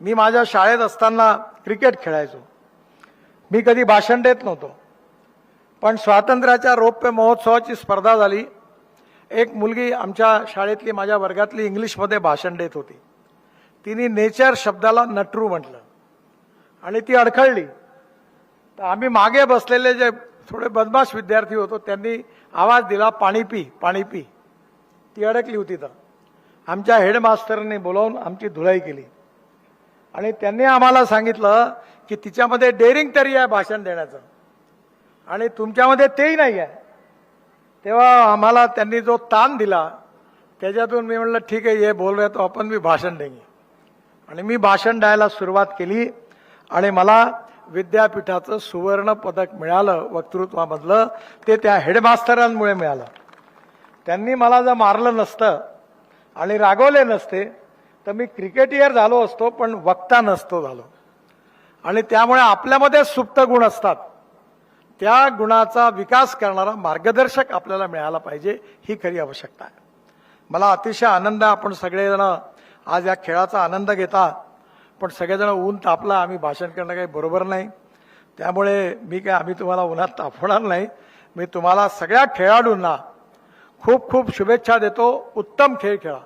मी माझ्या शाळेत असताना क्रिकेट खेळायचो. मी कधी भाषण देत नव्हतो. पण स्वातंत्र्याच्या रौप्य महोत्सवाची स्पर्धा झाली. एक मुलगी आमच्या शाळेतली माझ्या वर्गातली इंग्लिशमध्ये भाषण देत होती. तिने नेचर शब्दाला नटरू म्हटलं. आणि ती अडखळली. तर आम्ही मागे बसलेले जे थोडे बदमाश विद्यार्थी होतो त्यांनी आवाज दिला पाणी पी पाणी पी. ती अडकली होती तर. आमच्या हेडमास्टरने बोलावून आमची धुळाई केली. आणि त्यांनी आम्हाला सांगितलं की तिच्यामध्ये डेअरिंग तरी आहे भाषण देण्याचं. आणि तुमच्यामध्ये तेही नाही आहे. तेव्हा आम्हाला त्यांनी जो ताण दिला त्याच्यातून मी म्हणलं ठीक आहे ये बोल रहे तो आपण मी भाषण देईन आणि मी भाषण द्यायला सुरुवात केली आणि मला विद्यापीठाचं सुवर्ण पदक मिळालं वक्तृत्वामधलं. ते त्या हेडमास्तरांमुळे मिळालं. त्यांनी मला जर मारलं नसतं आणि रागवले नसते तर मी क्रिकेटियर झालो असतो पण वक्ता नसतो झालो. आणि त्यामुळे आपल्यामध्ये सुप्त गुण असतात. त्या गुणाचा विकास करणारा मार्गदर्शक आपल्याला मिळाला पाहिजे ही खरी आवश्यकता आहे. मला अतिशय आनंद आहे आपण सगळेजण आज या खेळाचा आनंद घेता पण सगळेजण ऊन तापला आम्ही भाषण करणं काही बरोबर नाही. त्यामुळे मी काय आम्ही तुम्हाला उन्हात तापवणार नाही. मी तुम्हाला सगळ्या खेळाडूंना खूप खूप शुभेच्छा देतो. उत्तम खेळ खेळा.